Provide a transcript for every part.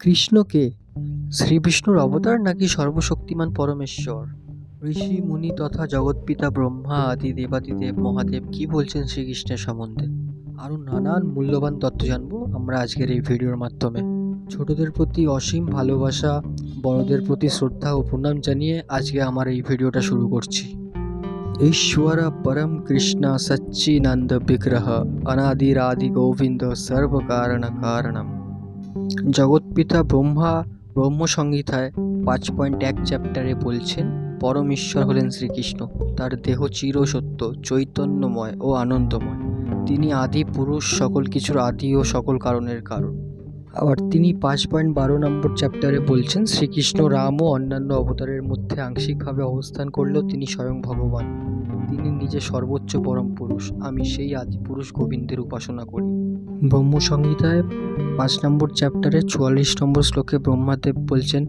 কৃষ্ণ কে শ্রীবিষ্ণুর অবতার নাকি সর্বশক্তিমান পরমেশ্বর? ঋষি, মুনি তথা জগৎপিতা, ব্রহ্মা আদি দেবাদিদেব, মহাদেব কি বলছেন শ্রীকৃষ্ণের সম্বন্ধে? আরও নানান মূল্যবান তথ্য জানব আমরা আজকের এই ভিডিওর মাধ্যমে। ছোটদের প্রতি অসীম ভালোবাসা, বড়দের প্রতি শ্রদ্ধা ও প্রণাম জানিয়ে আজকে আমার এই ভিডিওটা শুরু করছি। ঈশ্বর পরম কৃষ্ণ সচ্চিনন্দ বিগ্রহ, অনাদিরাদি গোবিন্দ সর্বকারণ কারণম। জগৎপিতা ব্রহ্মা ব্রহ্মসংহিতায় পাঁচ পয়েন্ট এক চ্যাপ্টারে বলছেন পরম ঈশ্বর হলেন শ্রীকৃষ্ণ। তার দেহ চিরসত্য, চৈতন্যময় ও আনন্দময়। তিনি আদি পুরুষ, সকল কিছুর আদি ও সকল কারণের কারণ। আবার তিনি পাঁচ পয়েন্ট বারো নম্বর চ্যাপ্টারে বলছেন, শ্রীকৃষ্ণ রাম ও অন্যান্য অবতারের মধ্যে আংশিকভাবে অবস্থান করলেও তিনি স্বয়ং ভগবান। তিনি নিজে সর্বোচ্চ পরম পুরুষ। আমি সেই আদি পুরুষ গোবিন্দের উপাসনা করি। ব্রহ্মসংহিতায় পাঁচ নম্বর চ্যাপ্টারে চুয়াল্লিশ নম্বর শ্লোকে ব্রহ্মাদেব বলছেন,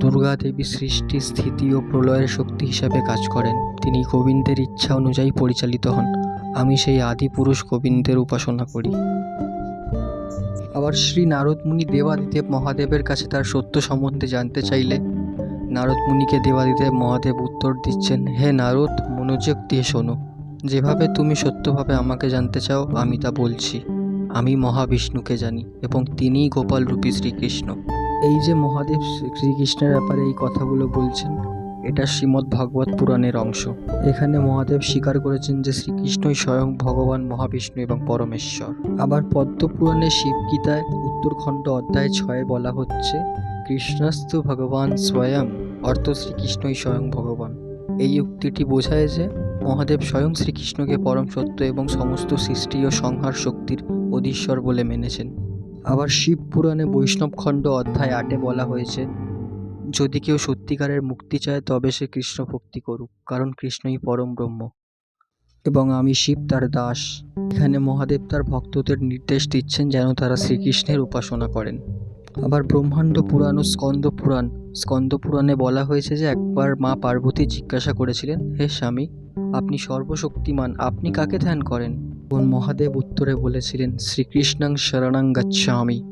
দুর্গা দেবী সৃষ্টি, স্থিতি ও প্রলয়ের শক্তি হিসাবে কাজ করেন। তিনি গোবিন্দের ইচ্ছা অনুযায়ী পরিচালিত হন। আমি সেই আদি পুরুষ গোবিন্দের উপাসনা করি। আবার শ্রী নারদ মুনি দেবাদিদেব মহাদেবের কাছে তার সত্য সম্বন্ধে জানতে চাইলে নারদ মুনিকে দেবাদিদেব মহাদেব উত্তর দিচ্ছেন, হে নারদ, মনোযোগ দিয়ে শোনো। যেভাবে তুমি সত্যভাবে আমাকে জানতে চাও, আমি তা বলছি। আমি মহাবিষ্ণুকে জানি এবং তিনিই গোপাল রূপী শ্রীকৃষ্ণ। এই যে মহাদেব শ্রীকৃষ্ণের ব্যাপারে এই কথাগুলো বলছেন এটা শ্রীমদ্ ভাগবত পুরাণের অংশ। এখানে মহাদেব স্বীকার করেছেন যে শ্রীকৃষ্ণই স্বয়ং ভগবান, মহাবিষ্ণু এবং পরমেশ্বর। আবার পদ্ম পুরাণে শিবগীতায় উত্তরখণ্ড অধ্যায় ছয়ে বলা হচ্ছে, কৃষ্ণস্তু ভগবান স্বয়ং, অর্থ শ্রীকৃষ্ণই স্বয়ং ভগবান। এই উক্তিটি বোঝায় যে মহাদেব স্বয়ং শ্রীকৃষ্ণকে পরম সত্য এবং সমস্ত সৃষ্টি ও সংহার শক্তির অধীশ্বর বলে মেনেছেন। আবার শিব পুরাণে বৈষ্ণব খণ্ড অধ্যায় আটে বলা হয়েছে যদি কেউ সত্যিকারের মুক্তি চায়, তবে সে কৃষ্ণ ভক্তি করুক, কারণ কৃষ্ণই পরম ব্রহ্ম। এবং আমি শিব তার দাস। এখানে মহাদেব তার ভক্তদের নির্দেশ দিচ্ছেন যেন তারা শ্রীকৃষ্ণের উপাসনা করেন। আবার ব্রহ্মাণ্ড পুরাণ ও স্কন্দ পুরাণ। স্কন্দ পুরাণে বলা হয়েছে যে একবার মা পার্বতী জিজ্ঞাসা করেছিলেন, হে স্বামী, আপনি সর্বশক্তিমান, আপনি কাকে ধ্যান করেন? তখন মহাদেব উত্তরে বলেছিলেন, শ্রীকৃষ্ণাং শরণাং গচ্ছামি।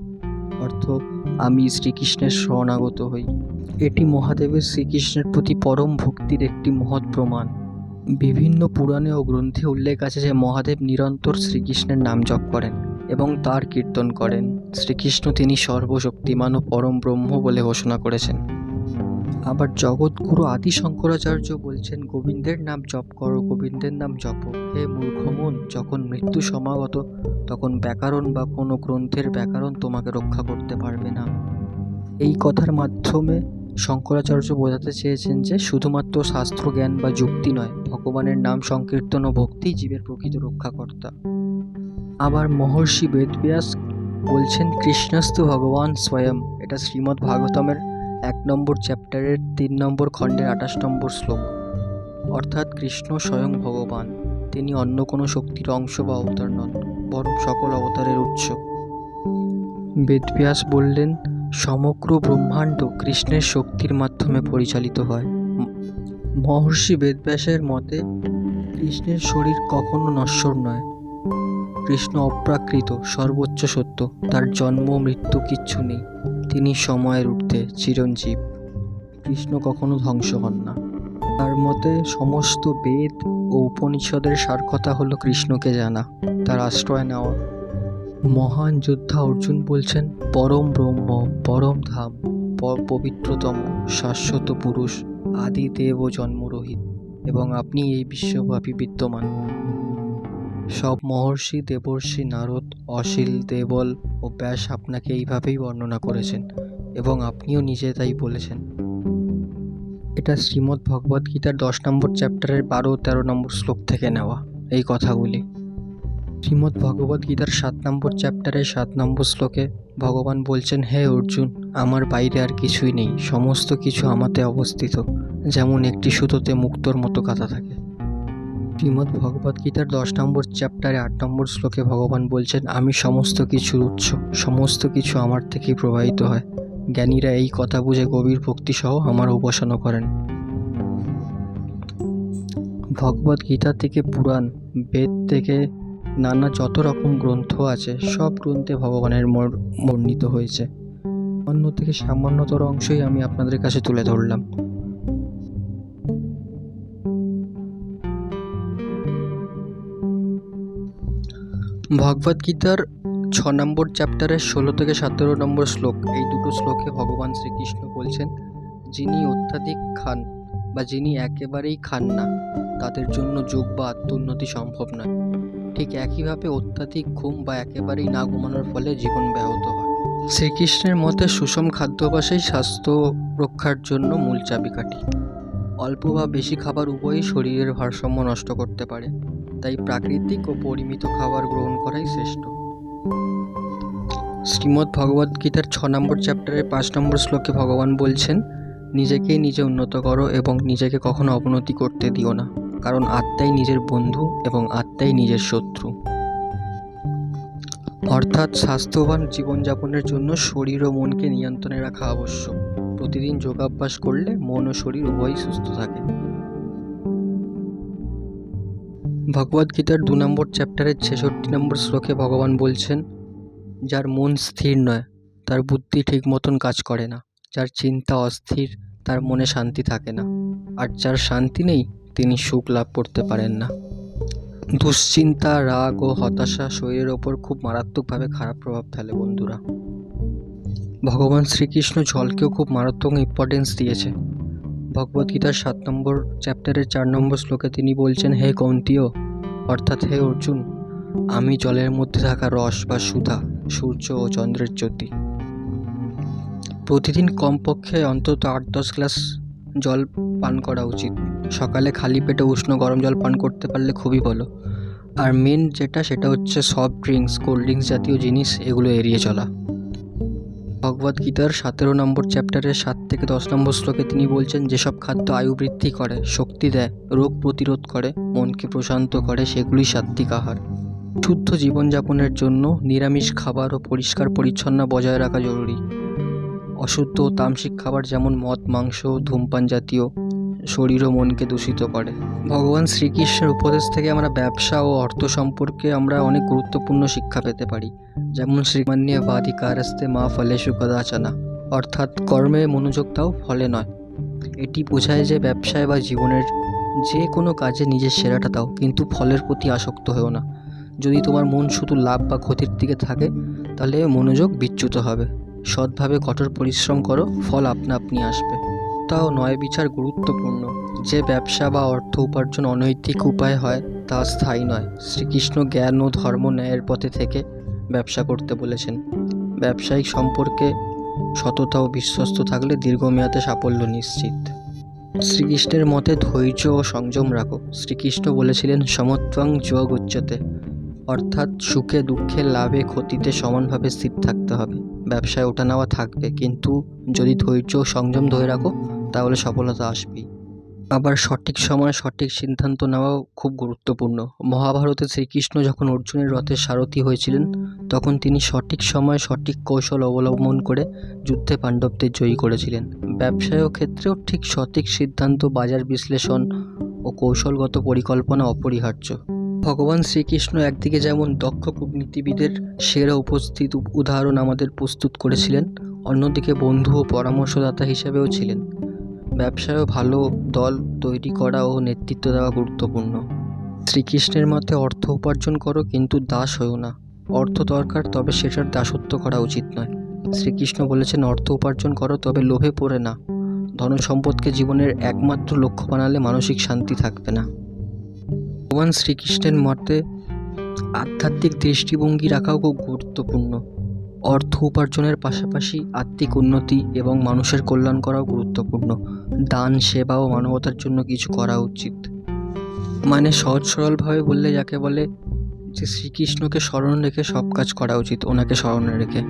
অর্থ, আমি শ্রীকৃষ্ণের শরণাগত হই। এটি মহাদেবের শ্রীকৃষ্ণের প্রতি পরম ভক্তির একটি মহৎ প্রমাণ। বিভিন্ন পুরাণে ও গ্রন্থে উল্লেখ আছে যে মহাদেব নিরন্তর শ্রীকৃষ্ণের নাম জপ করেন এবং তার কীর্তন করেন। শ্রীকৃষ্ণ তিনি সর্বশক্তিমান ও পরম ব্রহ্ম বলে ঘোষণা করেছেন। আবার জগৎগুরু আদি শঙ্করাচার্য বলছেন, গোবিন্দের নাম জপ করো, গোবিন্দের নাম জপ। হে মূর্খ মন যখন মৃত্যু সমাগত, তখন ব্যাকরণ বা কোনো গ্রন্থের ব্যাকরণ তোমাকে রক্ষা করতে পারবে না এই কথার মাধ্যমে শঙ্করাচার্য বোঝাতে চেয়েছেন যে শুধুমাত্র শাস্ত্র জ্ঞান বা যুক্তি নয়, ভগবানের নাম সংকীর্তন ও ভক্তি জীবের প্রকৃত রক্ষাকর্তা। আবার মহর্ষি বেদব্যাস বলছেন, কৃষ্ণস্তু ভগবান স্বয়ং। এটা শ্রীমদ্ ভাগবতমের এক নম্বর চ্যাপ্টারের তিন নম্বর খণ্ডের আঠাশ নম্বর শ্লোক। অর্থাৎ কৃষ্ণ স্বয়ং ভগবান, তিনি অন্য কোনো শক্তির অংশ বা অবতার নন, বরং সকল অবতারের উৎস। বেদব্যাস বললেন সমগ্র ব্রহ্মাণ্ড কৃষ্ণের শক্তির মাধ্যমে পরিচালিত হয়। মহর্ষি বেদব্যাসের মতে, কৃষ্ণের শরীর কখনো নশ্বর নয়। কৃষ্ণ অপ্রাকৃত, সর্বোচ্চ সত্য, তার জন্ম, মৃত্যু কিচ্ছু নেই। তিনি সময়ের ঊর্ধ্বে চিরঞ্জীব। কৃষ্ণ কখনো ধ্বংস হন না। তার মতে, সমস্ত বেদ ও উপনিষদের সার কথা হলো কৃষ্ণকে জানা, তার আশ্রয় নেওয়া। মহান যোদ্ধা অর্জুন বলছেন, পরম ব্রহ্ম, পরম ধাম পবিত্রতম, শাশ্বত পুরুষ, আদি দেব জন্মরহিত, এবং আপনি এই বিশ্বব্যাপী বিদ্যমান। সব মহর্ষি, দেবর্ষি, নারদ, অশিল, দেবল ও ব্যাস আপনাকে এইভাবেই বর্ণনা করেছেন, এবং আপনিও নিজে তাই বলেছেন। এটা শ্রীমদ্ ভগবদ্গীতার দশ নম্বর চ্যাপ্টারের বারো তেরো নম্বর শ্লোক থেকে নেওয়া, এই কথাগুলি। শ্রীমদ্ ভগবদ গীতার সাত নম্বর চ্যাপ্টারে সাত নম্বর শ্লোকে ভগবান বলছেন, হে অর্জুন, আমার বাইরে আর কিছুই নেই, সমস্ত কিছু আমাতে অবস্থিত। যেমন একটি সুতোতে মুক্তোর মতো কাঁথা থাকে। শ্রীমদ্ ভগবদ গীতার দশ নম্বর চ্যাপ্টারে আট নম্বর শ্লোকে ভগবান বলছেন, আমি সমস্ত কিছুর উৎস, সমস্ত কিছু আমার থেকেই প্রবাহিত হয়। জ্ঞানীরা এই কথা বুঝে গভীর ভক্তিসহ আমার উপাসনা করেন। ভগবদ গীতা থেকে পুরাণ বেদ থেকে নানা যত রকম গ্রন্থ আছে, সব গ্রন্থে ভগবানের বর্ণিত হয়েছে। অন্য থেকে সামান্যতর অংশই আমি আপনাদের কাছে তুলে ধরলাম। ভগবদ্গীতার ছ নম্বর চ্যাপ্টারের ষোলো থেকে সতেরো নম্বর শ্লোক, এই দুটো শ্লোকে ভগবান শ্রীকৃষ্ণ বলছেন, যিনি অত্যাধিক খান বা যিনি একেবারেই খান না, তাদের জন্য যোগ বা আত্মোন্নতি সম্ভব নয়। ঠিক একইভাবে অত্যাধিক ঘুম বা একেবারেই না ঘুমানোর ফলে জীবন ব্যাহত হয়। শ্রীকৃষ্ণের মতে সুষম খাদ্যাভ্যাসই স্বাস্থ্য রক্ষার জন্য মূল চাবিকাঠি। অল্প বা বেশি খাবার উভয়ই শরীরের ভারসাম্য নষ্ট করতে পারে, তাই প্রাকৃতিক ও পরিমিত খাবার গ্রহণ করাই শ্রেষ্ঠ। শ্রীমদ্ ভগবদ্গীতার ছ নম্বর চ্যাপ্টারের পাঁচ নম্বর শ্লোকে ভগবান বলছেন, নিজেকেই নিজে উন্নত করো এবং নিজেকে কখনো অবনতি করতে দিও না। কারণ আত্মাই নিজের বন্ধু এবং আত্মাই নিজের শত্রু। অর্থাৎ স্বাস্থ্যবান জীবনযাপনের জন্য শরীর ও মনকে নিয়ন্ত্রণে রাখা আবশ্যক। প্রতিদিন যোগাভ্যাস করলে মন ও শরীর উভয়ই সুস্থ থাকে। ভগবদ গীতার দু নম্বর চ্যাপ্টারের ছেষট্টি নম্বর শ্লোকে ভগবান বলছেন, যার মন স্থির নয়, তার বুদ্ধি ঠিক মতন কাজ করে না। যার চিন্তা অস্থির, তার মনে শান্তি থাকে না। আর যার শান্তি নেই তিনি সুখ লাভ করতে পারেন না। দুশ্চিন্তা, রাগ ও হতাশা শরীরের ওপর খুব মারাত্মকভাবে খারাপ প্রভাব ফেলে বন্ধুরা। ভগবান শ্রীকৃষ্ণ জলকেও খুব মারাত্মক ইম্পর্টেন্স দিয়েছে। ভগবদ্গীতার সাত নম্বর চ্যাপ্টারের চার নম্বর শ্লোকে তিনি বলছেন, হে কৌন্তীয়, অর্থাৎ হে অর্জুন, আমি জলের মধ্যে থাকা রস বা সুধা সূর্য ও চন্দ্রের জ্যোতি। প্রতিদিন কমপক্ষে অন্তত আট দশ গ্লাস জল পান করা উচিত। সকালে খালি পেটে উষ্ণ গরম জল পান করতে পারলে খুবই ভালো। আর মেন যেটা, সেটা হচ্ছে সফট ড্রিঙ্কস কোল্ড ড্রিঙ্কস জাতীয় জিনিস, এগুলো এড়িয়ে চলা। ভগবদ গীতার সতেরো নম্বর চ্যাপ্টারের সাত থেকে দশ নম্বর শ্লোকে তিনি বলছেন, যেসব খাদ্য আয়ু বৃদ্ধি করে, শক্তি দেয়, রোগ প্রতিরোধ করে, মনকে প্রশান্ত করে, সেগুলি সাত্বিক আহার। শুদ্ধ জীবনযাপনের জন্য নিরামিষ খাবার ও পরিষ্কার পরিচ্ছন্ন বজায় রাখা জরুরি। অশুদ্ধ ও তামসিক খাবার যেমন মদ, মাংস, ধূমপান জাতীয় শরীর ও মনকে দূষিত করে। ভগবান শ্রীকৃষ্ণের উপদেশ থেকে আমরা ব্যবসা ও অর্থ সম্পর্কে আমরা অনেক গুরুত্বপূর্ণ শিক্ষা পেতে পারি। যেমন শ্রীমান্য বাধিকারস্তে মা ফলেষু কদাচনা, অর্থাৎ কর্মে মনোযোগ দাও ফলে নয়। এটি বোঝায় যে ব্যবসায় বা জীবনের যে কোনো কাজে নিজের সেরাটা দাও, কিন্তু ফলের প্রতি আসক্ত হও না। যদি তোমার মন শুধু লাভ বা ক্ষতির দিকে থাকে, তাহলে মনোযোগ বিচ্যুত হবে। সৎভাবে কঠোর পরিশ্রম করো, ফল আপনা আপনি আসবে। তাও নয় বিচার গুরুত্বপূর্ণ। যে ব্যবসা বা অর্থ উপার্জন অনৈতিক উপায় হয়, তা স্থায়ী নয়। শ্রীকৃষ্ণ জ্ঞান ও ধর্ম ন্যায়ের পথে থেকে ব্যবসা করতে বলেছেন। ব্যবসায়িক সম্পর্কে সততা ও বিশ্বস্ত থাকলে দীর্ঘমেয়াদে সাফল্য নিশ্চিত। শ্রীকৃষ্ণের মতে ধৈর্য ও সংযম রাখো। শ্রীকৃষ্ণ বলেছিলেন, সমত্বং যোগ উচ্চতে অর্থাৎ সুখে দুঃখে লাভে ক্ষতিতে সমানভাবে স্থির থাকতে হবে। ব্যবসায় ওঠা নেওয়া থাকবে, কিন্তু যদি ধৈর্য সংযম ধরে রাখো, তাহলে সফলতা আসবেই। আবার সঠিক সময়ে সঠিক সিদ্ধান্ত নেওয়াও খুব গুরুত্বপূর্ণ। মহাভারতে শ্রীকৃষ্ণ যখন অর্জুনের রথের সারথি হয়েছিলেন, তখন তিনি সঠিক সময়ে সঠিক কৌশল অবলম্বন করে যুদ্ধে পাণ্ডবদের জয়ী করেছিলেন। ব্যবসায় ক্ষেত্রেও ঠিক সঠিক সিদ্ধান্ত, বাজার বিশ্লেষণ ও কৌশলগত পরিকল্পনা অপরিহার্য। ভগবান শ্রীকৃষ্ণ একদিকে যেমন দক্ষ কূটনীতিবিদের সেরা উপস্থিত উদাহরণ আমাদের প্রস্তুত করেছিলেন, অন্যদিকে বন্ধু ও পরামর্শদাতা হিসেবেও ছিলেন। ব্যবসায়ও ভালো, দল তৈরি করা ও নেতৃত্ব দেওয়া গুরুত্বপূর্ণ। শ্রীকৃষ্ণের মতে অর্থ উপার্জন করো, কিন্তু দাস হও না। অর্থ দরকার, তবে সেটার দাসত্ব করা উচিত নয়। শ্রীকৃষ্ণ বলেছেন, অর্থ উপার্জন করো, তবে লোভে পড়ে না। ধন সম্পদকে জীবনের একমাত্র লক্ষ্য বানালে মানসিক শান্তি থাকবে না। ভগবান শ্রীকৃষ্ণের মতে আধ্যাত্মিক দৃষ্টিভঙ্গি রাখাও খুব গুরুত্বপূর্ণ। অর্থ উপার্জনের পাশাপাশি আত্মিক উন্নতি এবং মানুষের কল্যাণ করাও গুরুত্বপূর্ণ। দান, সেবা ও মানবতার জন্য কিছু করা উচিত। মানে সহজ সরলভাবে বললে যাকে বলে যে শ্রীকৃষ্ণকে স্মরণ রেখে সব কাজ করা উচিত, ওনাকে স্মরণে রেখে।